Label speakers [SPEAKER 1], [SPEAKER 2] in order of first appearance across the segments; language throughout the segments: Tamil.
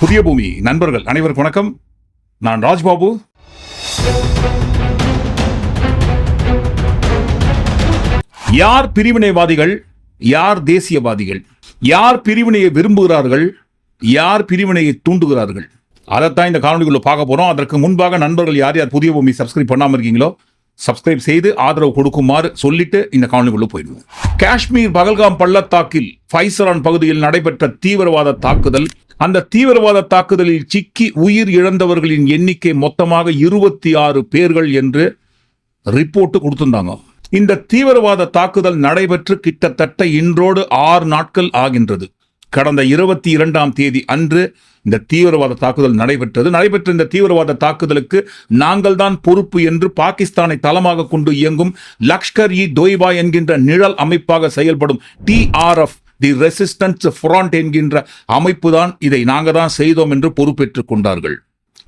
[SPEAKER 1] புதிய பூமி. நண்பர்கள் அனைவருக்கும் வணக்கம். நான் ராஜ்பாபு. யார் பிரிவினைவாதிகள்? யார் தேசியவாதிகள்? யார் பிரிவினையை விரும்புகிறார்கள்? யார் பிரிவினையை தூண்டுகிறார்கள்? அதைத்தான் இந்த காணொலிக்குள்ள பார்க்க போறோம். அதற்கு முன்பாக நண்பர்கள் யார் யார் புதிய பூமி சப்ஸ்கிரைப் பண்ணாம இருக்கீங்களோ சப்ஸ்கிரைப் செய்து ஆதரவு கொடுக்குமாறு சொல்லிட்டு இந்த காணொலிக்குள்ள போயிடுவோம். காஷ்மீர் பகல்காம் பள்ளத்தாக்கில் ஃபைசரான் பகுதியில் நடைபெற்ற தீவிரவாத தாக்குதல் அந்த தீவிரவாத தாக்குதலில் சிக்கி உயிர் இழந்தவர்களின் எண்ணிக்கை மொத்தமாக இருபத்தி ஆறு பேர்கள் என்று ரிப்போர்ட் கொடுத்திருந்தாங்க. இந்த தீவிரவாத தாக்குதல் நடைபெற்று கிட்டத்தட்ட இன்றோடு ஆறு நாட்கள் ஆகின்றது. கடந்த இருபத்தி இரண்டாம் தேதி அன்று இந்த தீவிரவாத தாக்குதல் நடைபெற்றது. நடைபெற்ற இந்த தீவிரவாத தாக்குதலுக்கு நாங்கள் தான் பொறுப்பு என்று பாகிஸ்தானை தளமாக கொண்டு இயங்கும் லஷ்கர் இ தொய்பா என்கின்ற நிழல் அமைப்பாக செயல்படும் டிஆர்எஃப் தி ரெசிஸ்டன்ஸ் ஃப்ரண்ட் என்கின்ற அமைப்பு தான் இதை நாங்கள் தான் செய்தோம் என்று பொறுப்பேற்றுக் கொண்டார்கள்.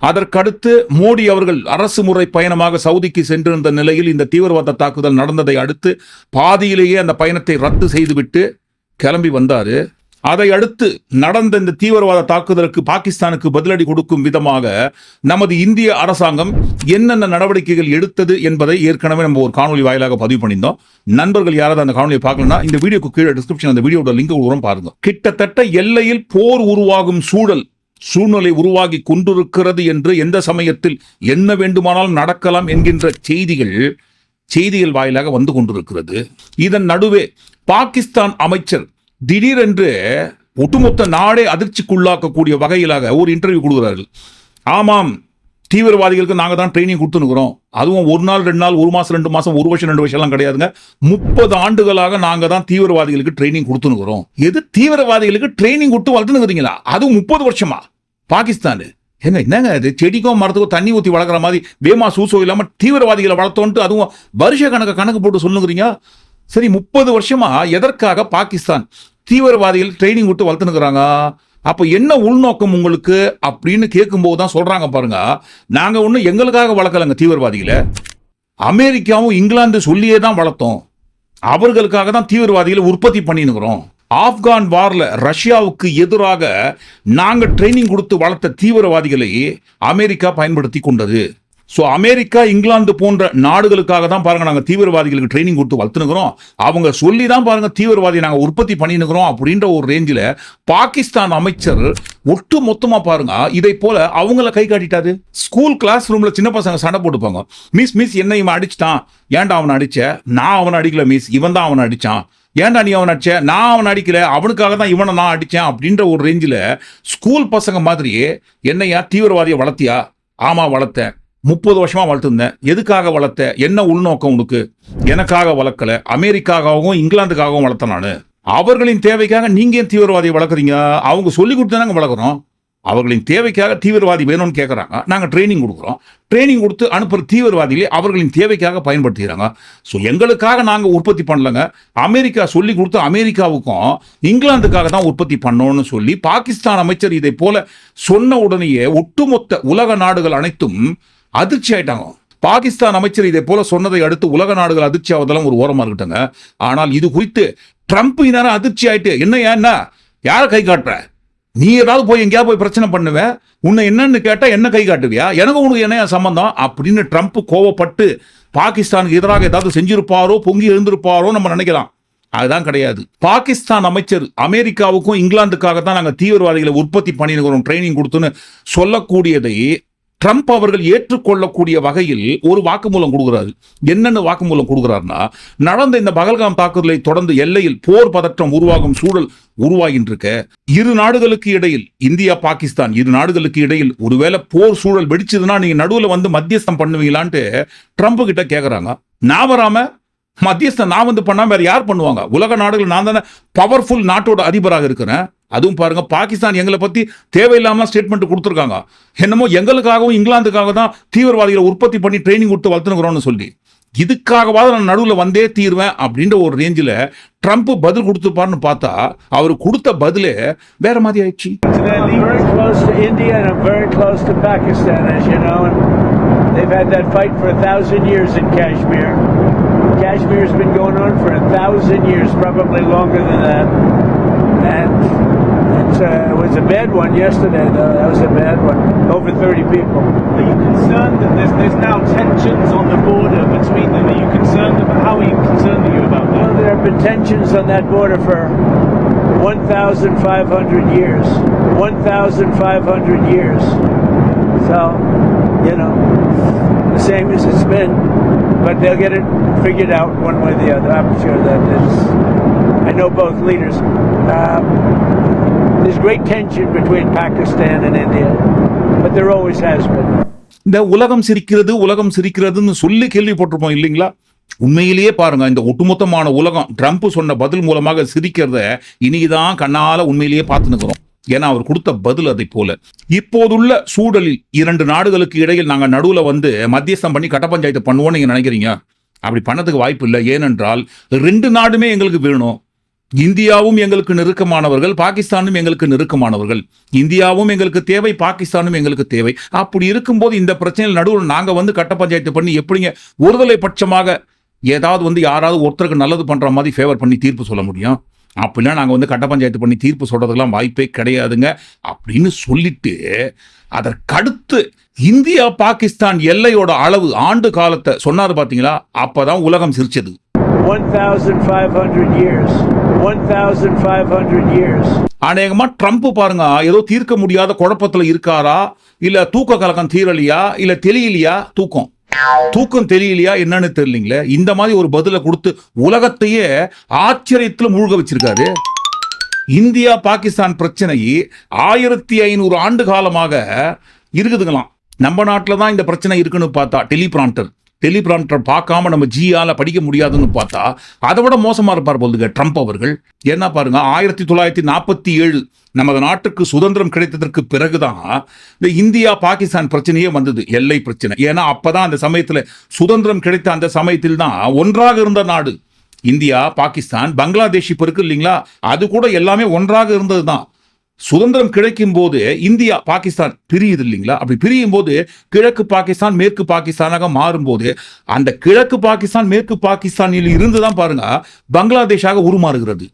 [SPEAKER 1] அதற்கடுத்து மோடி அவர்கள் அரசு முறை பயணமாக சவுதிக்கு சென்றிருந்த நிலையில் இந்த தீவிரவாத தாக்குதல் நடந்ததை அடுத்து பாதியிலேயே அந்த பயணத்தை ரத்து செய்துவிட்டு கிளம்பி வந்தார். அதை அடுத்து நடந்த இந்த தீவிரவாத தாக்குதலுக்கு பாகிஸ்தானுக்கு பதிலடி கொடுக்கும் விதமாக நமது இந்திய அரசாங்கம் என்னென்ன நடவடிக்கைகள் எடுத்தது என்பதை ஏற்கனவே நம்ம ஒரு காணொலி வாயிலாக பதிவு பண்ணியிருந்தோம். நண்பர்கள் யாராவது அந்த காணொலியை பார்க்கலன்னா இந்த வீடியோக்கு கீழே டிஸ்கிரிப்ஷன் அந்த வீடியோட லிங்க் உரம் பாருங்க. கிட்டத்தட்ட எல்லையில் போர் உருவாகும் சூழல் சூழ்நிலை உருவாகி கொண்டிருக்கிறது என்று எந்த சமயத்தில் என்ன வேண்டுமானாலும் நடக்கலாம் என்கின்ற செய்திகள் செய்திகள் வாயிலாக வந்து கொண்டிருக்கிறது. இதன் நடுவே பாகிஸ்தான் அமைச்சர் திடீரென்று ஒட்டுமொத்த நாடே அதிர்ச்சிக்குள்ளாக்கக்கூடிய வகையிலாக ஒரு இன்டர்வியூ கொடுக்குறார்கள். ஆமாம் தீவிரவாதிகளுக்கு நாங்கள் தான் ட்ரைனிங் கொடுத்துனுக்குறோம் அதுவும் ஒரு நாள் ரெண்டு நாள் ஒரு மாதம் ரெண்டு மாதம் ஒரு வருஷம் ரெண்டு வருஷம்லாம் கிடையாதுங்க. முப்பது ஆண்டுகளாக நாங்கள் தான் தீவிரவாதிகளுக்கு ட்ரைனிங் கொடுத்துனுக்குறோம் எது தீவிரவாதிகளுக்கு ட்ரைனிங் கொடுத்து வளர்த்துனுக்குறீங்களா அதுவும் முப்பது வருஷமா? பாகிஸ்தான். ஏங்க என்னங்க இது? செடிக்கும் மரத்துக்கும் தண்ணி ஊற்றி வளர்க்குற மாதிரி வேமா சூசோ இல்லாமல் தீவிரவாதிகளை வளர்த்தோன்ட்டு அதுவும் வருஷ கணக்கு கணக்கு போட்டு சொல்லுங்கிறீங்க? சரி முப்பது வருஷமா எதற்காக பாகிஸ்தான் தீவிரவாதிகள் ட்ரைனிங் விட்டு வளர்த்துனுக்குறாங்க? அப்போ என்ன உள்நோக்கம் உங்களுக்கு? அப்படின்னு கேட்கும்போது தான் சொல்கிறாங்க பாருங்க. நாங்கள் ஒன்றும் எங்களுக்காக வளர்க்கலைங்க தீவிரவாதிகளை. அமெரிக்காவும் இங்கிலாந்து சொல்லியே தான் வளர்த்தோம். அவர்களுக்காக தான் தீவிரவாதிகளை உற்பத்தி பண்ணினுக்கிறோம். ஆப்கான் வாரில் ரஷ்யாவுக்கு எதிராக நாங்கள் ட்ரைனிங் கொடுத்து வளர்த்த தீவிரவாதிகளை அமெரிக்கா பயன்படுத்தி கொண்டது. ஸோ அமெரிக்கா இங்கிலாந்து போன்ற நாடுகளுக்காக தான் பாருங்க நாங்கள் தீவிரவாதிகளுக்கு ட்ரைனிங் கொடுத்து வளர்த்துனுக்குறோம் அவங்க சொல்லி தான் பாருங்க தீவிரவாதி நாங்கள் உற்பத்தி பண்ணினுக்கிறோம் அப்படின்ற ஒரு ரேஞ்சில் பாகிஸ்தான் அமைச்சர் ஒட்டு மொத்தமாக பாருங்க இதை போல அவங்கள கை காட்டிட்டாரு. ஸ்கூல் கிளாஸ் ரூம்ல சின்ன பசங்க சண்டை போட்டுப்பாங்க. மிஸ் மிஸ் என்ன இவன் அடிச்சிட்டான். ஏன்டா அவனை அடிச்ச? நான் அவனை அடிக்கல மிஸ். இவன் தான் அவனை அடிச்சான். ஏன்டா நீ அவன் அடிச்ச? நான் அவன் அடிக்கல. அவனுக்காக தான் இவனை நான் அடிச்சேன் அப்படின்ற ஒரு ரேஞ்சில் ஸ்கூல் பசங்க மாதிரியே என்னையா தீவிரவாதியை வளர்த்தியா? ஆமா வளர்த்தேன். முப்பது வருஷமா வளர்த்துருந்தேன். எதுக்காக வளர்த்த? என்ன உள்நோக்கம் உனக்கு? எனக்காக வளர்க்கல. அமெரிக்காகவும் இங்கிலாந்துக்காகவும் வளர்த்தேன் நான். அவர்களின் தேவைக்காக நீங்க ஏன் தீவிரவாதியை வளர்க்குறீங்க? அவங்க சொல்லி கொடுத்து நாங்கள் வளர்க்குறோம். அவர்களின் தேவைக்காக தீவிரவாதி வேணும்னு கேட்குறாங்க நாங்கள் ட்ரைனிங் கொடுக்குறோம். ட்ரைனிங் கொடுத்து அனுப்புகிற தீவிரவாதிகளே அவர்களின் தேவைக்காக பயன்படுத்திக்கிறாங்க. ஸோ எங்களுக்காக நாங்கள் உற்பத்தி பண்ணலங்க. அமெரிக்கா சொல்லி கொடுத்து அமெரிக்காவுக்கும் இங்கிலாந்துக்காக தான் உற்பத்தி பண்ணோன்னு சொல்லி பாகிஸ்தான் அமைச்சர் இதை போல சொன்ன உடனேயே ஒட்டுமொத்த உலக நாடுகள் அனைத்தும் அதிர்ச்சி ஆயிட்டாங்க. பாகிஸ்தான் அமைச்சர் இதை போல சொன்னதை அடுத்து உலக நாடுகள் அதிர்ச்சி ஆவதெல்லாம் ஒரு ஓரமாக இருக்கட்டுங்க. ஆனால் இது குறித்து ட்ரம்ப் இந்நேரம் அதிர்ச்சி ஆயிட்டு என்ன ஏன்னா யாரை கை காட்டுற? நீ ஏதாவது போய் எங்கேயா போய் பிரச்சனை பண்ணுவேன் உன்னை என்னன்னு கேட்டால் என்ன கை காட்டுவியா? எனக்கு உனக்கு என்ன சம்பந்தம்? அப்படின்னு ட்ரம்ப் கோவப்பட்டு பாகிஸ்தானுக்கு எதிராக ஏதாவது செஞ்சிருப்பாரோ பொங்கி எழுந்திருப்பாரோ நம்ம நினைக்கலாம். அதுதான் கிடையாது. பாகிஸ்தான் அமைச்சர் அமெரிக்காவுக்கும் இங்கிலாந்துக்காக தான் நாங்கள் தீவிரவாதிகளை உற்பத்தி பண்ணிருக்கிறோம் ட்ரைனிங் கொடுத்துன்னு சொல்லக்கூடியதை ட்ரம்ப் அவர்கள் ஏற்றுக்கொள்ளக்கூடிய வகையில் ஒரு வாக்குமூலம் கொடுக்குறாரு. என்னென்ன வாக்குமூலம் கொடுக்குறாருன்னா நடந்த இந்த பகல்காம் தாக்குதலை தொடர்ந்து எல்லையில் போர் பதற்றம் உருவாகும் சூழல் உருவாகின்றிருக்க இரு நாடுகளுக்கு இடையில் இந்தியா பாகிஸ்தான் இரு நாடுகளுக்கு இடையில் ஒருவேளை போர் சூழல் வெடிச்சதுன்னா நீங்க நடுவில் வந்து மத்தியஸ்தம் பண்ணுவீங்களான்ட்டு ட்ரம்ப் கிட்ட கேட்குறாங்க நான் வராம மத்தியஸ்தம் நான் வந்து பண்ணாம வேற யார் பண்ணுவாங்க? உலக நாடுகள் நான் தானே பவர்ஃபுல் நாட்டோட அதிபராக இருக்கிறேன். அதுவும் பாருங்க பாகிஸ்தான் எங்களை பத்தி தேவையில்லாமல் ஸ்டேட்மெண்ட் கொடுத்துருக்காங்க என்னமோ எங்களுக்காகவும் இங்கிலாந்துக்காக தான் தீவிரவாதிகளை உற்பத்தி பண்ணி ட்ரைனிங் கொடுத்து வளர்த்துனுக்குறோம்னு சொல்லி இதுக்காகவாவது நான் நடுவில் வந்தே தீருவேன் அப்படின்ற ஒரு ரேஞ்சில் ட்ரம்ப் பதில் கொடுத்துருப்பாருன்னு பார்த்தா அவர் கொடுத்த பதிலே வேற மாதிரி ஆயிடுச்சு
[SPEAKER 2] they've had that fight for a thousand years in Kashmir. Been going on for a thousand years, probably longer than that. And It's, uh, it was a bad one yesterday, though. That was a bad one. Over 30 people.
[SPEAKER 3] Are you concerned that there's, there's now tensions on the border between them? Are you concerned about how are you concerned are you about
[SPEAKER 2] Well,
[SPEAKER 3] that?
[SPEAKER 2] there have been tensions on that border for 1,500 years. 1,500 years. So, you know, the same as it's been. But they'll get it figured out one way or the other. I'm sure that is. I know both leaders. Um, there's great tension between Pakistan and India, but there always has been.
[SPEAKER 1] இந்த உலகம் சிரிக்கிறது உலகம் சிரிக்கிறதுன்னு சொல்லி கேள்விப்பட்டிருப்போம் இல்லைங்களா? உண்மையிலேயே பாருங்க இந்த ஒட்டுமொத்தமான உலகம் ட்ரம்ப் சொன்ன பதில் மூலமாக சிரிக்கிறத இனிதான் கண்ணால உண்மையிலேயே பார்த்து நிற்கிறோம் ஏன்னா அவர் கொடுத்த பதில் அதை போல. இப்போதுள்ள சூழலில் இரண்டு நாடுகளுக்கு இடையில் நாங்கள் நடுவில் வந்து மத்தியஸ்தம் பண்ணி கட்ட பஞ்சாயத்து பண்ணுவோம்னு நீங்க நினைக்கிறீங்க? அப்படி பண்ணதுக்கு வாய்ப்பு இல்லை. ஏனென்றால் ரெண்டு நாடுமே எங்களுக்கு வேணும். இந்தியாவும் எங்களுக்கு நெருக்கமானவர்கள் பாகிஸ்தானும் எங்களுக்கு நெருக்கமானவர்கள். இந்தியாவும் எங்களுக்கு தேவை பாகிஸ்தானும் எங்களுக்கு தேவை. அப்படி இருக்கும்போது இந்த பிரச்சனையில் நடுவில் நாங்கள் வந்து கட்ட பஞ்சாயத்து பண்ணி எப்படிங்க ஒருதலை பட்சமாக ஏதாவது வந்து யாராவது ஒருத்தருக்கு நல்லது பண்ணுற மாதிரி ஃபேவர் பண்ணி தீர்ப்பு சொல்ல முடியும்? அப்படிலாம் நாங்கள் வந்து கட்ட பஞ்சாயத்து பண்ணி தீர்ப்பு சொல்கிறதுக்கெல்லாம் வாய்ப்பே கிடையாதுங்க. அப்படின்னு சொல்லிட்டு அதற்கடுத்து இந்தியா பாகிஸ்தான் எல்லையோட அளவு ஆண்டு காலத்தை சொன்னார் பார்த்தீங்களா அப்போ தான் உலகம் சிரிச்சது.
[SPEAKER 2] 1,500 years.
[SPEAKER 1] அநேகமா ட்ரம்ப் பாருங்க ஏதோ தீர்க்க முடியாத குழப்பத்துல இருக்காரா? இல்ல தூக்க கலக்கம் தீரலையா? இல்ல தெரியலையா தூக்கம். தூக்கம் தெரியலையா என்னன்னு தெரியலீங்களே? இந்த மாதிரி ஒரு பதிலை கொடுத்து உலகத்தையே ஆச்சரியத்துல மூழ்க வச்சிருக்காரு. இந்தியா பாகிஸ்தான் பிரச்சனை ஆயிரத்தி ஐநூறு ஆண்டு காலமாக இருக்குதுங்களாம். நம்ம நாட்டில் தான் இந்த பிரச்சனை இருக்குன்னு பார்த்தா டெலிபிராண்டர் டெலிபிராம்டர் பார்க்காம நம்ம ஜியால படிக்க முடியாதுன்னு பார்த்தா அதை விட மோசமாக இருப்பார் போலுங்க ட்ரம்ப் அவர்கள். என்ன பாருங்க ஆயிரத்தி தொள்ளாயிரத்தி நாற்பத்தி ஏழு நமது நாட்டுக்கு சுதந்திரம் கிடைத்ததற்கு பிறகுதான் இந்த இந்தியா பாகிஸ்தான் பிரச்சனையே வந்தது எல்லை பிரச்சனை. ஏன்னா அப்பதான் அந்த சமயத்தில் சுதந்திரம் கிடைத்த அந்த சமயத்தில் தான் ஒன்றாக இருந்த நாடு. இந்தியா பாகிஸ்தான் பங்களாதேஷ் இப்போ இருக்கு இல்லைங்களா? அது கூட எல்லாமே ஒன்றாக இருந்தது தான் சுதந்திரம் கிடைக்கும் போது இந்தியா பாகிஸ்தான் பிரியுது இல்லைங்களா? அப்படி பிரியும் போது கிழக்கு பாகிஸ்தான் மேற்கு பாகிஸ்தானாக மாறும்போது அந்த கிழக்கு பாகிஸ்தான் மேற்கு பாகிஸ்தானில் இருந்து தான் பாருங்க பங்களாதேஷாக உருமாறுகிறது.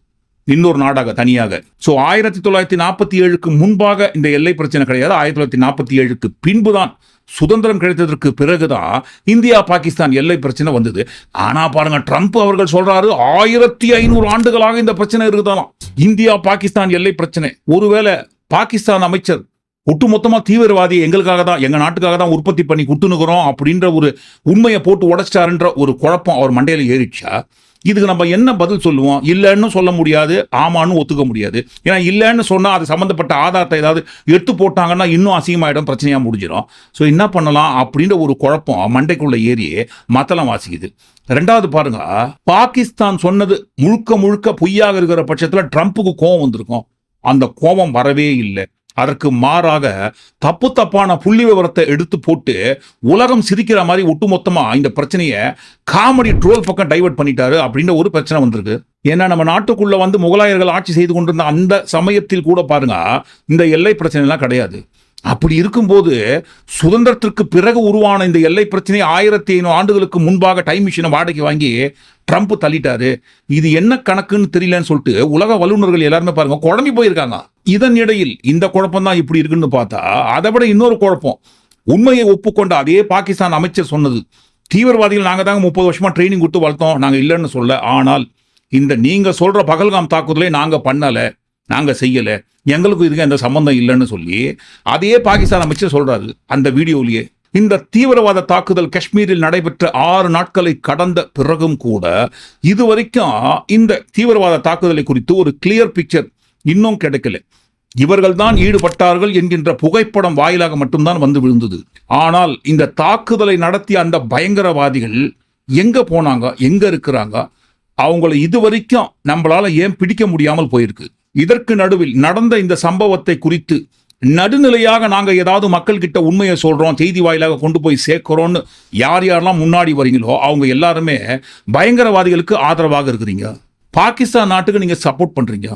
[SPEAKER 1] இன்னொரு நாடாக தனியாக. ஸோ ஆயிரத்தி தொள்ளாயிரத்தி நாற்பத்தி ஏழுக்கு முன்பாக இந்த எல்லை பிரச்சனை கிடையாது. ஆயிரத்தி தொள்ளாயிரத்தி நாற்பத்தி ஏழுக்கு பின்புதான் சுதந்திரம் கிடைத்ததற்கு பிறகுதான் இந்தியா பாகிஸ்தான் எல்லை பிரச்சனை வந்தது. ஆனா பாருங்க ட்ரம்ப் அவர்கள் சொல்றாரு ஆயிரத்தி ஐநூறு ஆண்டுகளாக இந்த பிரச்சனை இருக்குதாலாம் இந்தியா பாகிஸ்தான் எல்லை பிரச்சனை. ஒருவேளை பாகிஸ்தான் அமைச்சர் ஒட்டுமொத்தமா தீவிரவாதி எங்களுக்காக தான் எங்க நாட்டுக்காக தான் உற்பத்தி பண்ணி கொடுத்துனுக்குறோம் அப்படின்ற ஒரு உண்மையை போட்டு உடைச்சிட்டாருன்ற ஒரு குழப்பம் அவர் மண்டையில் ஏறிடுச்சா? இதுக்கு நம்ம என்ன பதில் சொல்லுவோம்? இல்லைன்னு சொல்ல முடியாது ஆமான்னு ஒத்துக்க முடியாது. ஏன்னா இல்லைன்னு சொன்னால் அது சம்மந்தப்பட்ட ஆதாரத்தை ஏதாவது எடுத்து போட்டாங்கன்னா இன்னும் அசிங்கமாயிடும் பிரச்சனையாக முடிஞ்சிடும். ஸோ என்ன பண்ணலாம் அப்படின்ற ஒரு குழப்பம் மண்டைக்குள்ள ஏறி மத்தளம் வாசிக்குது ரெண்டாவது பாருங்க பாகிஸ்தான் சொன்னது முழுக்க முழுக்க பொய்யாக இருக்கிற பட்சத்தில் ட்ரம்ப்புக்கு கோபம் வந்திருக்கும். அந்த கோபம் வரவே இல்லை. அதற்கு மாறாக தப்பு தப்பான புள்ளி விவரத்தை எடுத்து போட்டு உலகம் சிரிக்கிற மாதிரி ஒட்டுமொத்தமா இந்த பிரச்சனையை காமெடி ட்ரோல் பக்கம் டைவர்ட் பண்ணிட்டாரு அப்படின்ற ஒரு பிரச்சனை வந்திருக்கு. ஏன்னா நம்ம நாட்டுக்குள்ள வந்து முகலாயர்கள் ஆட்சி செய்து கொண்டிருந்த அந்த சமயத்தில் கூட பாருங்க இந்த எல்லை பிரச்சனைலாம் கிடையாது. அப்படி இருக்கும்போது சுதந்திரத்திற்கு பிறகு உருவான இந்த எல்லை பிரச்சனை ஆயிரத்தி ஐநூறு ஆண்டுகளுக்கு முன்பாக டைம் மிஷினை வாடகை வாங்கி ட்ரம்ப் தள்ளிட்டாரு. இது என்ன கணக்குன்னு தெரியலன்னு சொல்லிட்டு உலக வல்லுநர்கள் எல்லாருமே பாருங்க குழம்பி போயிருக்காங்க. இதன் இடையில் இந்த குழப்பம் தான் இப்படி இருக்குன்னு பார்த்தா அதை விட இன்னொரு குழப்பம். உண்மையை ஒப்புக்கொண்ட அதே பாகிஸ்தான் அமைச்சர் சொன்னது தீவிரவாதிகள் நாங்கள் தாங்க முப்பது வருஷமா ட்ரைனிங் கொடுத்து வளர்த்தோம் நாங்கள் இல்லைன்னு சொல்ல ஆனால் இந்த நீங்க சொல்ற பகல்காம் தாக்குதலை நாங்கள் பண்ணலை. நாங்கள் செய்யலை. எங்களுக்கும் இதுக்கு எந்த சம்மந்தம் இல்லைன்னு சொல்லி அதே பாகிஸ்தான் அமைச்சர் சொல்கிறாரு அந்த வீடியோவிலேயே இந்த தீவிரவாத தாக்குதல் காஷ்மீரில் நடைபெற்ற ஆறு நாட்களை கடந்த பிறகும் கூட இதுவரைக்கும் இந்த தீவிரவாத தாக்குதலை குறித்து ஒரு கிளியர் பிக்சர் இன்னும் கிடைக்கல. இவர்கள் தான் ஈடுபட்டார்கள் என்கின்ற புகைப்படம் வாயிலாக மட்டும்தான் வந்து விழுந்தது. ஆனால் இந்த தாக்குதலை நடத்திய அந்த பயங்கரவாதிகள் எங்க போனாங்க எங்க இருக்கிறாங்க அவங்கள இதுவரைக்கும் நம்மளால ஏன் பிடிக்க முடியாமல் போயிருக்கு. இதற்கு நடுவில் நடந்த இந்த சம்பவத்தை குறித்து நடுநிலையாக நாங்கள் ஏதாவது மக்கள் கிட்ட உண்மையை சொல்கிறோம் செய்தி வாயிலாக கொண்டு போய் சேர்க்குறோன்னு யார் யாரெல்லாம் முன்னாடி வரீங்களோ அவங்க எல்லாருமே பயங்கரவாதிகளுக்கு ஆதரவாக இருக்கிறீங்க. பாகிஸ்தான் நாட்டுக்கு நீங்கள் சப்போர்ட் பண்ணுறீங்க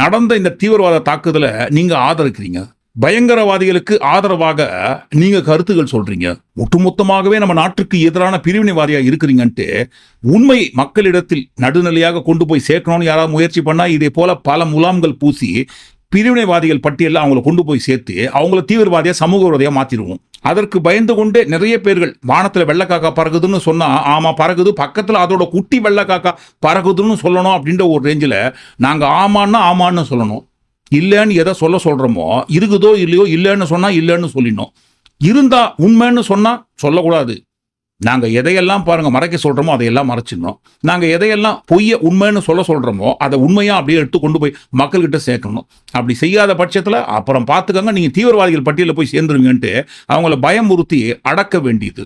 [SPEAKER 1] நடந்த இந்த தீவிரவாத தாக்குதலை நீங்கள் ஆதரிக்கிறீங்க. பயங்கரவாதிகளுக்கு ஆதரவாக நீங்க கருத்துகள் சொல்றீங்க. ஒட்டுமொத்தமாகவே நம்ம நாட்டுக்கு எதிரான பிரிவினைவாதியா இருக்கிறீங்கன்ட்டு உண்மை மக்களிடத்தில் நடுநிலையாக கொண்டு போய் சேர்க்கணும்னு யாராவது முயற்சி பண்ணா இதே போல பல முலாம்கள் பூசி பிரிவினைவாதிகள் பட்டியலில் அவங்கள கொண்டு போய் சேர்த்து அவங்கள தீவிரவாதியா சமூகவாதியாக மாற்றிடுவோம் மாத்திடுவோம் அதற்கு பயந்து கொண்டு நிறைய பேர்கள் வானத்தில் வெள்ளைக்காக்கா பறகுதுன்னு சொன்னால் ஆமாம் பறகுது பக்கத்தில் அதோட குட்டி வெள்ளக்காக்கா பறகுதுன்னு சொல்லணும் அப்படின்ற ஒரு ரேஞ்சில் நாங்கள் ஆமான்னா ஆமான்னு சொல்லணும். இல்லைன்னு எதை சொல்ல சொல்கிறோமோ இருக்குதோ இல்லையோ இல்லைன்னு சொன்னால் இல்லைன்னு சொல்லிடணும். இருந்தால் உண்மைன்னு சொன்னால் சொல்லக்கூடாது. நாங்கள் எதையெல்லாம் பாருங்கள் மறைக்க சொல்கிறோமோ அதையெல்லாம் மறைச்சிடணும். நாங்கள் எதையெல்லாம் பொய்ய உண்மைன்னு சொல்ல சொல்கிறோமோ அதை உண்மையாக அப்படியே எடுத்து கொண்டு போய் மக்கள்கிட்ட சேர்க்கணும். அப்படி செய்யாத பட்சத்தில் அப்புறம் பார்த்துக்கங்க நீங்கள் தீவிரவாதிகள் பட்டியலில் போய் சேர்ந்துருவீங்கன்ட்டு அவங்கள பயமுறுத்தி அடக்க வேண்டியது.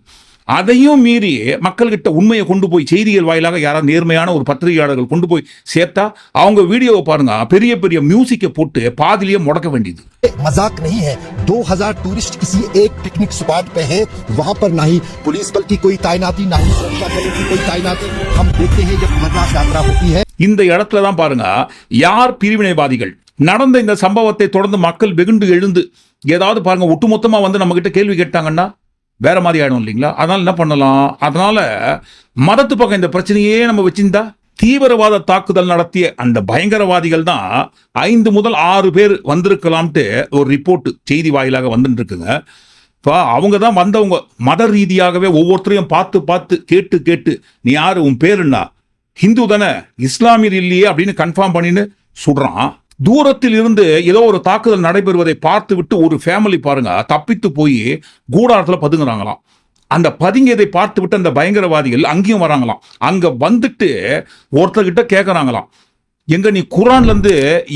[SPEAKER 1] அதையும் மீறி மக்கள்கிட்ட உண்மையை கொண்டு போய் செய்திகள் வாயிலாக யாராவது நேர்மையான ஒரு பத்திரிகையாளர்கள் கொண்டு போய் சேர்த்தா அவங்க வீடியோவை பாருங்க பெரிய பெரிய மியூசிக்கை போட்டு பாதிலேயே முடக்க வேண்டியது
[SPEAKER 4] मजाक नहीं है 2000 टूरिस्ट किसी एक पिकनिक स्पॉट पे हैं वहां पर ना ही पुलिस बल की कोई तैनाती ना ही सुरक्षा बलों की कोई तैनाती हम देखते हैं जब अमरनाथ यात्रा होती है
[SPEAKER 1] இந்த இடத்துல தான் பாருங்க யார் பிரிவினைவாதிகள் நடந்த இந்த சம்பவத்தை தொடர்ந்து மக்கள் வெகுண்டு எழுந்து ஏதாவது பாருங்க ஒட்டுமொத்தமா வந்து நம்ம கிட்ட கேள்வி கேட்டாங்கன்னா வேற மாதிரி ஆயிடும் இல்லைங்களா? அதனால என்ன பண்ணலாம்? அதனால மதத்து பக்கம் இந்த பிரச்சனையே நம்ம வச்சிருந்தா தீவிரவாத தாக்குதல் நடத்திய அந்த பயங்கரவாதிகள் தான் ஐந்து முதல் ஆறு பேர் வந்திருக்கலாம்ட்டு ஒரு ரிப்போர்ட் செய்தி வாயிலாக வந்துட்டு இருக்குங்க இப்போ அவங்க தான் வந்தவங்க மத ரீதியாகவே ஒவ்வொருத்தரையும் பார்த்து பார்த்து கேட்டு கேட்டு நீ யார்? உன் பேருன்னா ஹிந்து தானே இஸ்லாமியர் இல்லையே அப்படின்னு கன்ஃபார்ம் பண்ணின்னு சுடுறான் தூரத்தில் இருந்து ஏதோ ஒரு தாக்குதல் நடைபெறுவதை பார்த்து விட்டு ஒரு ஃபேமிலி பாருங்க தப்பித்து போய் கூடாரத்தில் பதுங்குறாங்களாம். அந்த பதுங்கியதை பார்த்து விட்டு அந்த பயங்கரவாதிகள் அங்கேயும் வராங்களாம். அங்கே வந்துட்டு ஒருத்தர்கிட்ட கேட்குறாங்களாம் எங்க நீ குரான்லேருந்து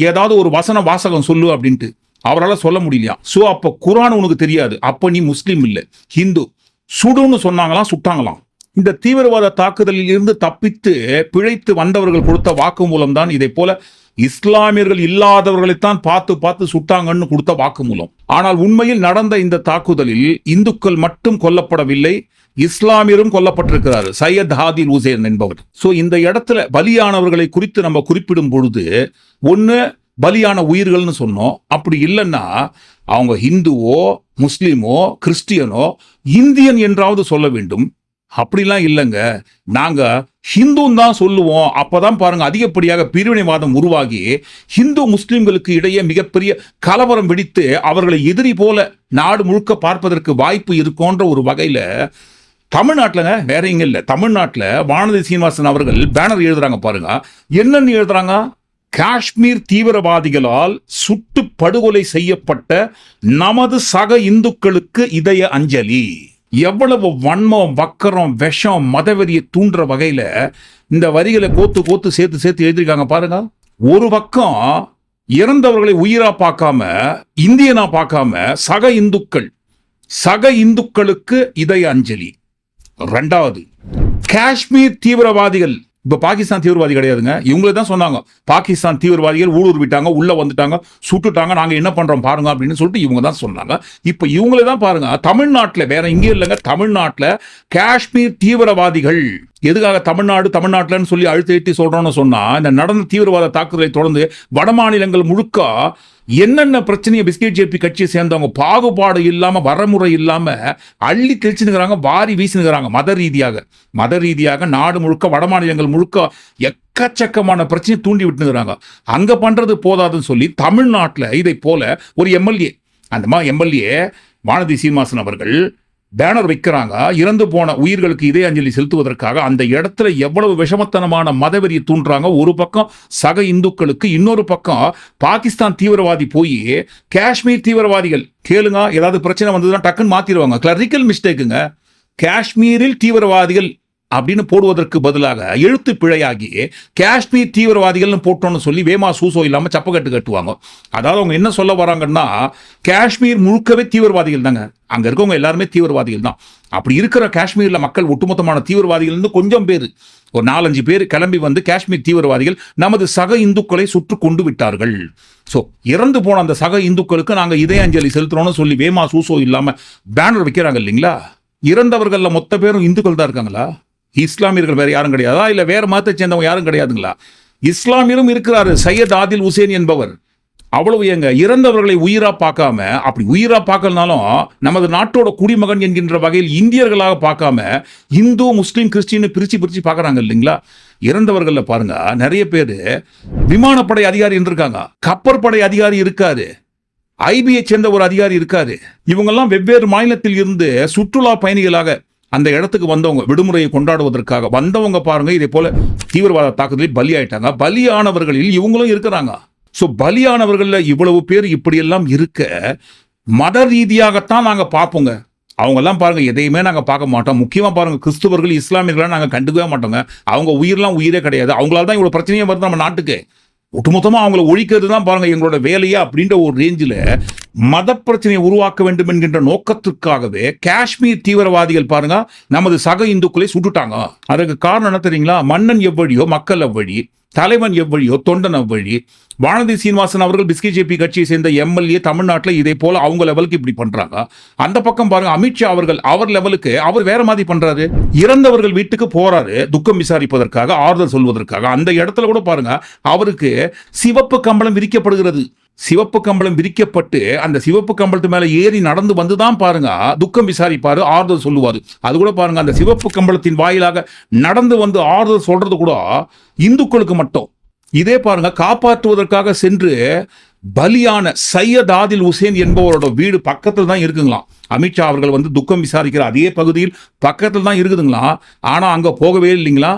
[SPEAKER 1] ஏதாவது ஒரு வசன வாசகம் சொல்லு அப்படின்ட்டு. அவரால் சொல்ல முடியலையா ஸோ அப்போ குரான் உனக்கு தெரியாது. அப்போ நீ முஸ்லீம் இல்லை. ஹிந்து. சுடுன்னு சொன்னாங்களாம் சுட்டாங்களாம். இந்த தீவிரவாத தாக்குதலில் இருந்து தப்பித்து பிழைத்து வந்தவர்கள் கொடுத்த வாக்குமூலம் தான் இதை போல இஸ்லாமியர்கள் இல்லாதவர்களைத்தான் பார்த்து பார்த்து சுட்டாங்கன்னு கொடுத்த வாக்குமூலம். ஆனால் உண்மையில் நடந்த இந்த தாக்குதலில் இந்துக்கள் மட்டும் கொல்லப்படவில்லை இஸ்லாமியரும் கொல்லப்பட்டிருக்கிறார் சையத் ஹாதில் உசேன் என்பவர். சோ இந்த இடத்துல பலியானவர்களை குறித்து நம்ம குறிப்பிடும் பொழுது ஒன்று பலியான உயிர்கள்னு சொன்னோம். அப்படி இல்லைன்னா அவங்க ஹிந்துவோ முஸ்லீமோ கிறிஸ்டியனோ இந்தியன் என்றாவது சொல்ல வேண்டும். அப்படிலாம் இல்லைங்க. நாங்கள் ஹிந்துன்னு தான் சொல்லுவோம். அப்போ தான் பாருங்கள் அதிகப்படியாக பிரிவினைவாதம் உருவாகி ஹிந்து முஸ்லீம்களுக்கு இடையே மிகப்பெரிய கலவரம் வெடித்து அவர்களை எதிரி போல நாடு முழுக்க பார்ப்பதற்கு வாய்ப்பு இருக்குன்ற ஒரு வகையில் தமிழ்நாட்டில்ங்க வேற எங்க இல்லை. தமிழ்நாட்டில் வானதி சீனிவாசன் அவர்கள் பேனர் எழுதுறாங்க பாருங்க. என்னென்னு எழுதுறாங்க? காஷ்மீர் தீவிரவாதிகளால் சுட்டு படுகொலை செய்யப்பட்ட நமது சக இந்துக்களுக்கு இதய அஞ்சலி. எவ்வளவு வன்மம் வக்கரம் விஷம் மதவெறியை தூண்டுற வகையில் இந்த வரிகளை கோத்து கோத்து சேர்த்து சேர்த்து எழுதியிருக்காங்க. பாருங்க. ஒரு பக்கம் இறந்தவர்களை உயிரா பார்க்காம இந்தியனா பார்க்காம சக இந்துக்கள் சக இந்துக்களுக்கு இதய அஞ்சலி. ரெண்டாவது காஷ்மீர் தீவிரவாதிகள் இப்போ பாகிஸ்தான் தீவிரவாதி கிடையாதுங்க. இவங்களே தான் சொன்னாங்க. பாகிஸ்தான் தீவிரவாதிகள் ஊடுருவி விட்டாங்க உள்ளே வந்துட்டாங்க சுட்டுட்டாங்க நாங்கள் என்ன பண்ணுறோம் பாருங்க அப்படின்னு சொல்லிட்டு இவங்க தான் சொன்னாங்க. இப்போ இவங்களே தான் பாருங்க. தமிழ்நாட்டில் வேற எங்கேயும் இல்லைங்க தமிழ்நாட்டில் காஷ்மீர் தீவிரவாதிகள் எதுக்காக தமிழ்நாடு தமிழ்நாட்டில்ன்னு சொல்லி அழுத்தி எட்டி சொல்றோம்னு சொன்னால் இந்த நடந்த தீவிரவாத தாக்குதலை தொடர்ந்து வட மாநிலங்கள் முழுக்க என்னென்ன பிரச்சனையை பிஸ்கெட் ஜேபி கட்சியை சேர்ந்தவங்க பாகுபாடு இல்லாமல் வரமுறை இல்லாமல் அள்ளி தெளிச்சுனுங்கிறாங்க வாரி வீசினுங்கிறாங்க மத ரீதியாக. மத ரீதியாக நாடு முழுக்க வட மாநிலங்கள் முழுக்க எக்கச்சக்கமான பிரச்சனையை தூண்டி விட்டுனுங்கிறாங்க அங்கே பண்ணுறது போதாதுன்னு சொல்லி தமிழ்நாட்டில் இதை போல ஒரு எம்எல்ஏ அந்த மாதிரி எம்எல்ஏ வானதி சீனிவாசன் அவர்கள் பேனர் வைக்கிறாங்க இறந்து போன உயிர்களுக்கு இதய அஞ்சலி செலுத்துவதற்காக அந்த இடத்துல எவ்வளவு விஷமத்தனமான மதவெறியை தூண்டுறாங்க. ஒரு பக்கம் சக இந்துக்களுக்கு இன்னொரு பக்கம் பாகிஸ்தான் தீவிரவாதி போய் காஷ்மீர் தீவிரவாதிகள் கேளுங்க ஏதாவது பிரச்சனை வந்ததுன்னா டக்குன்னு மாத்திடுவாங்க. கிளரிக்கல் மிஸ்டேக்குங்க காஷ்மீரில் தீவிரவாதிகள் அப்படின்னு போடுவதற்கு பதிலாக எழுத்து பிழையாகி காஷ்மீர் தீவிரவாதிகள்னு போட்டோம்னு சொல்லி வேமா சூசோ இல்லாமல் சப்பக்கட்டு கட்டுவாங்க. அதாவது அவங்க என்ன சொல்ல வராங்கன்னா காஷ்மீர் முழுக்கவே தீவிரவாதிகள் தாங்க. அங்கே இருக்கவங்க எல்லாருமே தீவிரவாதிகள் தான். அப்படி இருக்கிற காஷ்மீரில் மக்கள் ஒட்டுமொத்தமான தீவிரவாதிகள்னு கொஞ்சம் பேர். ஒரு நாலஞ்சு பேர் கிளம்பி வந்து காஷ்மீர் தீவிரவாதிகள் நமது சக இந்துக்களை சுற்று கொண்டு விட்டார்கள். ஸோ இறந்து போன அந்த சக இந்துக்களுக்கு நாங்கள் இதய அஞ்சலி செலுத்துறோம்னு சொல்லி வேமா சூசோ இல்லாமல் பேனர் வைக்கிறாங்க இல்லைங்களா? இறந்தவர்களில் மொத்த பேரும் இந்துக்கள் தான் இருக்காங்களா? இஸ்லாமியர்கள் வேறு யாரும் கிடையாதா. இல்லை வேறு மதத்தை சேர்ந்தவங்க யாரும் கிடையாதுங்களா? இஸ்லாமியரும் இருக்கிறாரு. சையத் ஆதில் உசேன் என்பவர். அவ்வளவு எங்க இறந்தவர்களை உயிரா பார்க்காம அப்படி உயிரா பார்க்கலனாலும் நமது நாட்டோட குடிமகன் என்கின்ற வகையில் இந்தியர்களாக பார்க்காம இந்து முஸ்லீம் கிறிஸ்டின் பிரிச்சு பிரிச்சு பார்க்குறாங்க இல்லைங்களா? இறந்தவர்களில் பாருங்க நிறைய பேர் விமானப்படை அதிகாரி இருந்திருக்காங்க. கப்பற்படை அதிகாரி இருக்காரு. ஐபியை சேர்ந்த ஒரு அதிகாரி இருக்காரு. இவங்கெல்லாம் வெவ்வேறு மாநிலத்தில் இருந்து சுற்றுலா பயணிகளாக அந்த இடத்துக்கு வந்தவங்க விடுமுறையை கொண்டாடுவதற்காக வந்தவங்க பாருங்க இதே போல தீவிரவாத தாக்குதலில் பலியாயிட்டாங்க. பலியானவர்களில் இவங்களும் இருக்கிறாங்க. ஸோ பலியானவர்களில் இவ்வளவு பேர் இப்படியெல்லாம் இருக்க மத ரீதியாகத்தான் நாங்கள் பார்ப்போங்க. அவங்கெல்லாம் பாருங்க எதையுமே நாங்கள் பார்க்க மாட்டோம். முக்கியமாக பாருங்க கிறிஸ்துவர்கள் இஸ்லாமியர்களாம் நாங்கள் கண்டுக்கவே மாட்டோங்க. அவங்க உயிர்லாம் உயிரே கிடையாது. அவங்களால தான் இவ்வளோ பிரச்சனையே வருது நம்ம நாட்டுக்கு. ஒட்டுமொத்தமா அவங்கள ஒழிக்கிறது தான் பாருங்க எங்களோட வேலையா அப்படின்ற ஒரு ரேஞ்சில் மத பிரச்சனையை உருவாக்க வேண்டும் என்கின்ற நோக்கத்திற்காகவே காஷ்மீர் தீவிரவாதிகள் பாருங்க நமது சக இந்துக்களை சுட்டுட்டாங்க. அதுக்கு காரணம் என்ன தெரியுங்களா? மன்னன் எவ்வழியோ மக்கள் எவ்வழி. தலைவன் எவ்வழியோ தொண்டன் அவ்வழி. வானதி சீனிவாசன் அவர்கள் பிஸ்கி ஜேபி கட்சியை சேர்ந்த எம்எல்ஏ தமிழ்நாட்டில் இதே போல அவங்க லெவலுக்கு இப்படி பண்றாங்க. அந்த பக்கம் பாருங்க அமித்ஷா அவர்கள் அவர் லெவலுக்கு அவர் வேற மாதிரி பண்றாரு. இறந்தவர்கள் வீட்டுக்கு போறாரு துக்கம் விசாரிப்பதற்காக ஆறுதல் சொல்வதற்காக. அந்த இடத்துல கூட பாருங்க அவருக்கு சிவப்பு கம்பளம் விரிக்கப்படுகிறது. சிவப்பு கம்பளம் விரிக்கப்பட்டு அந்த சிவப்பு கம்பளத்து மேல ஏறி நடந்து வந்து தான் பாருங்க. துக்கம் விசாரிப்பாரு ஆறுதல் சொல்லுவாரு. அது கூட பாருங்க அந்த சிவப்பு கம்பளத்தின் வாயிலாக நடந்து வந்து ஆறுதல் சொல்றது கூட இந்துக்களுக்கு மட்டும். இதே பாருங்க காப்பாற்றுவதற்காக சென்று பலியான சையத் ஆதில் உசேன் என்பவரோட வீடு பக்கத்தில் தான் இருக்குங்களாம். அமித்ஷா அவர்கள் வந்து துக்கம் விசாரிக்கிற அதே பகுதியில் பக்கத்தில் தான் இருக்குதுங்களா ஆனா அங்க போகவே இல்லைங்களா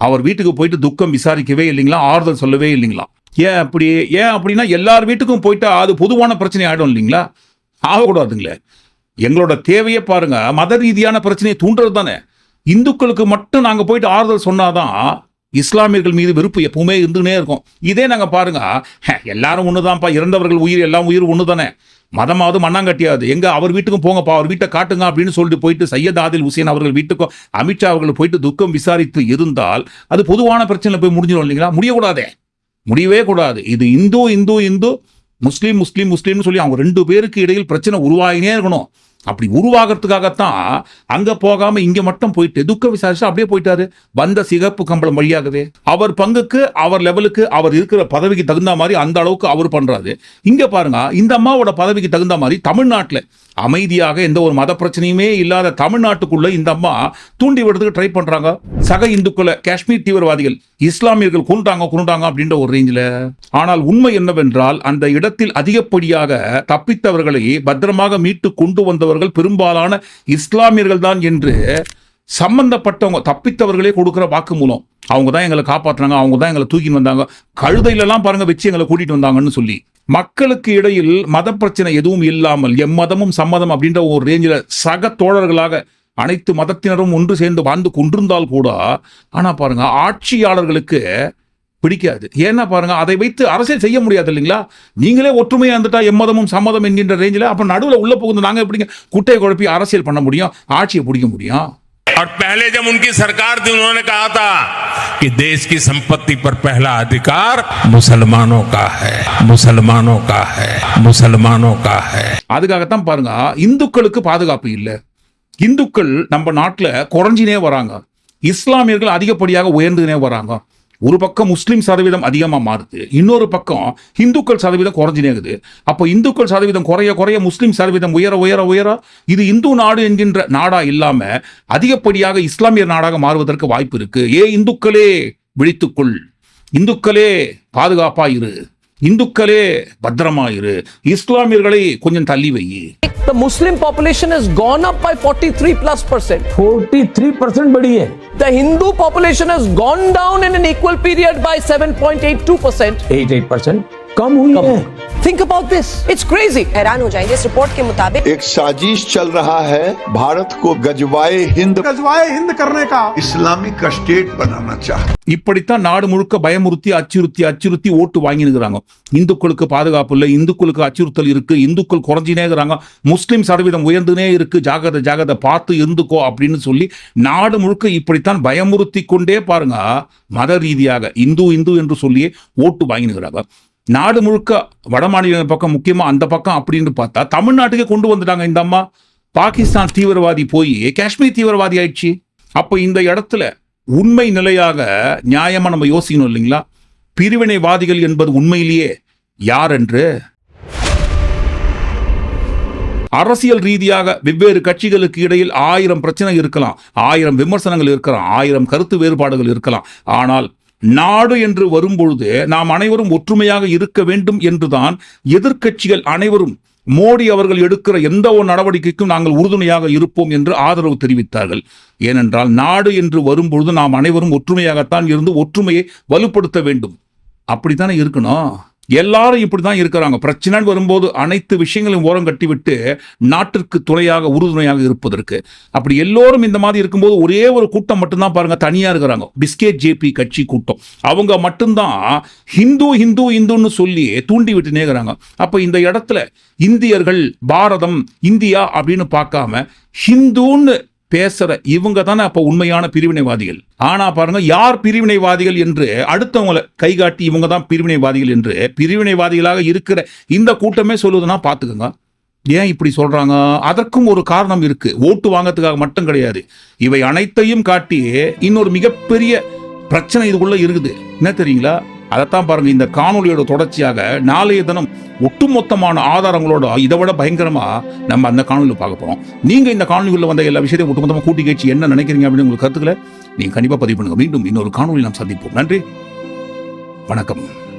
[SPEAKER 1] அவர் வீட்டுக்கு போயிட்டு துக்கம் விசாரிக்கவே இல்லைங்களா ஆறுதல் சொல்லவே இல்லைங்களா ஏன் அப்படி ஏன் அப்படின்னா எல்லார் வீட்டுக்கும் போயிட்டா அது பொதுவான பிரச்சனை ஆகிடும் இல்லைங்களா? ஆகக்கூடாதுங்களே. எங்களோட தேவையை பாருங்க. மத ரீதியான பிரச்சனையை தூண்டுறது தானே. இந்துக்களுக்கு மட்டும் நாங்கள் போயிட்டு ஆறுதல் சொன்னாதான் இஸ்லாமியர்கள் மீது வெறுப்பு எப்பவுமே இருந்துனே இருக்கும். இதே நாங்கள் பாருங்க. எல்லாரும் எல்லாரும் ஒண்ணுதான்ப்பா. இறந்தவர்கள் உயிர் எல்லாம் உயிர் ஒன்று தானே மதமாவது மண்ணாங்கட்டியாவது எங்க அவர் வீட்டுக்கும் போங்கப்பா. அவர் வீட்டை காட்டுங்க அப்படின்னு சொல்லிட்டு போயிட்டு சையத் ஆதில் உசேன் அவர்கள் வீட்டுக்கும் அமித்ஷா அவர்கள் போயிட்டு துக்கம் விசாரித்து இருந்தால் அது பொதுவான பிரச்சனை போய் முடிஞ்சிடும் இல்லைங்களா? முடியக்கூடாதே. முடியவே கூடாது. இது இந்து இந்து இந்து முஸ்லீம் முஸ்லீம் முஸ்லீம்னு சொல்லி அவங்க ரெண்டு பேருக்கு இடையில் பிரச்சனை உருவாகினே இருக்கணும். அப்படி உருவாகிறதுக்காகத்தான் அங்க போகாம இங்க மட்டும் போயிட்டு துக்க விசாரிச்சு அப்படியே போயிட்டாரு. வந்த சிகப்பு கம்பளம் வழியாகவே. அவர் பங்குக்கு அவர் லெவலுக்கு அவர் இருக்கிற பதவிக்கு தகுந்த மாதிரி அந்த அளவுக்கு அவர் பண்றாரு. இங்க பாருங்க இந்த அம்மாவோட பதவிக்கு தகுந்த மாதிரி தமிழ்நாட்டில் அமைதியாக எந்த ஒரு மத பிரச்சனையுமே இல்லாத தமிழ்நாட்டுக்குள்ள இந்த அம்மா தூண்டி விடுறதுக்கு ட்ரை பண்றாங்க. சக இந்துக்களை காஷ்மீர் தீவிரவாதிகள் இஸ்லாமியர்கள் கொண்டாங்க கொண்டாங்க அப்படின்ற ஒரு ரேஞ்சில் ஆனால் உண்மை என்னவென்றால் அந்த இடத்தில் அதிகப்படியாக தப்பித்தவர்களை பத்திரமாக மீட்டு கொண்டு கொடுத்தவர்கள் பெரும்பாலான இஸ்லாமியர்கள் தான் என்று சம்பந்தப்பட்டவங்க தப்பித்தவர்களே கொடுக்கிற வாக்குமூலம். அவங்க தான் எங்களை காப்பாற்றினாங்க அவங்க தான் எங்களை தூக்கின்னு வந்தாங்க. கழுதையிலலாம் பாருங்க வச்சு எங்களை கூட்டிட்டு வந்தாங்கன்னு சொல்லி. மக்களுக்கு இடையில் மத பிரச்சனை எதுவும் இல்லாமல் எம்மதமும் சம்மதம் அப்படின்ற ஒரு ரேஞ்சில் சக தோழர்களாக அனைத்து மதத்தினரும் ஒன்று சேர்ந்து வாழ்ந்து கொண்டிருந்தால் கூட ஆனா பாருங்க ஆட்சியாளர்களுக்கு பிடிக்காது ஏன்னா பாருங்க அதை வைத்து அரசியல் செய்ய முடியாது இல்லைங்களா நீங்களே ஒற்றுமையா இருந்துட்டா எம்மதமும் சம்மதம் என்கின்ற ரேஞ்சில் அப்ப நடுவில் உள்ள புகுந்து நாங்க எப்படிங்க குட்டையை குழப்பி அரசியல் பண்ண முடியும் ஆட்சியை பிடிக்க முடியும்
[SPEAKER 5] और पहले जब उनकी सरकार थी उन्होंने कहा था कि देश की संपत्ति पर पहला अधिकार मुसलमानों का है मुसलमानों का है मुसलमानों का है
[SPEAKER 1] அதுக்காகத்தான் பாருங்க இந்துக்களுக்கு பாதுகாப்பு இல்லை இந்துக்கள் நம்ம நாட்டில் குறைஞ்சினே வராங்க இஸ்லாமியர்கள் அதிகப்படியாக உயர்ந்துனே வராங்க ஒரு பக்கம் முஸ்லீம் சதவீதம் அதிகமாக மாறுது இன்னொரு பக்கம் இந்துக்கள் சதவீதம் குறைஞ்சினே இருக்குது. அப்போ இந்துக்கள் சதவீதம் குறைய குறைய முஸ்லீம் சதவீதம் உயர உயர உயர இது இந்து நாடு என்கின்ற நாடா இல்லாமல் அதிகப்படியாக இஸ்லாமியர் நாடாக மாறுவதற்கு வாய்ப்பு இருக்கு. ஏ இந்துக்களே விழித்துக்கொள். இந்துக்களே பாதுகாப்பாயிரு இந்துக்களே பத்திரமா இரு. இஸ்லாமியர்களை கொஞ்சம் தள்ளி வை
[SPEAKER 6] The Muslim population has gone up by 43 plus percent.
[SPEAKER 7] 43 percent बढ़ी है
[SPEAKER 6] The Hindu population has gone down in an equal period by 7.82 percent.
[SPEAKER 7] 88 percent कम हुई है
[SPEAKER 6] Think about this. It's crazy.
[SPEAKER 8] हैरान हो जाएंगे इस रिपोर्ट के मुताबिक
[SPEAKER 9] एक साजिश चल रहा है भारत को गजवाए हिंद
[SPEAKER 3] गजवाए हिंद करने का
[SPEAKER 9] इस्लामिक स्टेट बनाना चाहते
[SPEAKER 1] இப்படித்தான் நாடு முழுக்க பயமுறுத்தி அச்சுறுத்தி அச்சுறுத்தி ஓட்டு வாங்கினுக்கிறாங்க இந்துக்களுக்கு பாதுகாப்பு இல்லை இந்துக்களுக்கு அச்சுறுத்தல் இருக்கு இந்துக்கள் குறைஞ்சினே இருக்கிறாங்க முஸ்லிம் சதவீதம் உயர்ந்துனே இருக்கு ஜாகிரதை ஜாகிரதை பார்த்து இருந்துக்கோ அப்படின்னு சொல்லி நாடு முழுக்க இப்படித்தான் பயமுறுத்தி கொண்டே பாருங்க மத ரீதியாக இந்து இந்து என்று சொல்லியே ஓட்டு வாங்கினுக்கிறாங்க நாடு முழுக்க வட மாநில பக்கம் முக்கியமாக அந்த பக்கம் அப்படின்னு பார்த்தா தமிழ்நாட்டுக்கே கொண்டு வந்துட்டாங்க இந்த அம்மா. பாகிஸ்தான் தீவிரவாதி போய் காஷ்மீர் தீவிரவாதி ஆயிடுச்சு. அப்போ இந்த இடத்துல உண்மை நிலையாக நியாயமாக நம்ம யோசிக்கணும் இல்லைங்களா? பிரிவினைவாதிகள் என்பது உண்மையிலேயே யார் என்று? அரசியல் ரீதியாக வெவ்வேறு கட்சிகளுக்கு இடையில் ஆயிரம் பிரச்சனை இருக்கலாம். ஆயிரம் விமர்சனங்கள் இருக்கலாம். ஆயிரம் கருத்து வேறுபாடுகள் இருக்கலாம். ஆனால் நாடு என்று வரும்பொழுது நாம் அனைவரும் ஒற்றுமையாக இருக்க வேண்டும் என்றுதான் எதிர்க்கட்சிகள் அனைவரும் மோடி அவர்கள் எடுக்கிற எந்த ஒரு நடவடிக்கைக்கும் நாங்கள் உறுதுணையாக இருப்போம் என்று ஆதரவு தெரிவித்தார்கள். ஏனென்றால் நாடு என்று வரும்பொழுது நாம் அனைவரும் ஒற்றுமையாகத்தான் இருந்து ஒற்றுமையை வலுப்படுத்த வேண்டும். அப்படித்தானே இருக்கணும்? எல்லாரும் இப்படிதான் இருக்கிறாங்க. பிரச்சனை வரும்போது அனைத்து விஷயங்களையும் ஓரம் கட்டிவிட்டு நாட்டிற்கு துணையாக உறுதுணையாக இருப்பதற்கு. அப்படி எல்லோரும் இந்த மாதிரி இருக்கும்போது ஒரே ஒரு கூட்டம் மட்டும்தான் பாருங்க தனியாக இருக்கிறாங்க. பிஸ்கேட் ஜேபி கட்சி கூட்டம். அவங்க மட்டும்தான் ஹிந்து ஹிந்து இந்துன்னு சொல்லி தூண்டி விட்டுனே இருக்கிறாங்க. அப்போ இந்த இடத்துல இந்தியர்கள் பாரதம் இந்தியா அப்படின்னு பார்க்காம ஹிந்துன்னு பேசுற இவங்க தானே அப்போ உண்மையான பிரிவினைவாதிகள்? ஆனா பாருங்க யார் பிரிவினைவாதிகள் என்று அடுத்தவங்களை கைகாட்டி இவங்க தான் பிரிவினைவாதிகள் என்று பிரிவினைவாதிகளாக இருக்கிற இந்த கூட்டமே சொல்லுதுன்னா பாத்துக்கோங்க ஏன் இப்படி சொல்றாங்க? அதற்கும் ஒரு காரணம் இருக்கு. ஓட்டு வாங்கறதுக்காக மட்டும் கிடையாது. இவை அனைத்தையும் காட்டி இன்னொரு மிகப்பெரிய பிரச்சனை இதுக்குள்ள இருக்குது. என்ன தெரியுங்களா? அதைத்தான் பாருங்க இந்த காணொலியோட தொடர்ச்சியாக நாளைய தினம் ஒட்டுமொத்தமான ஆதாரங்களோட இதை விட பயங்கரமா நம்ம அந்த காணொலியில் பார்க்க போறோம். நீங்க இந்த காணொலிகளில் வந்த எல்லா விஷயத்தையும் ஒட்டுமொத்தமாக கூட்டி கேச்சு என்ன நினைக்கிறீங்க அப்படின்னு உங்களுக்கு கருத்துக்களை நீங்க கண்டிப்பா பதிவு பண்ணுங்க. மீண்டும் இன்னொரு காணொலி நாம் சந்திப்போம். நன்றி. வணக்கம்.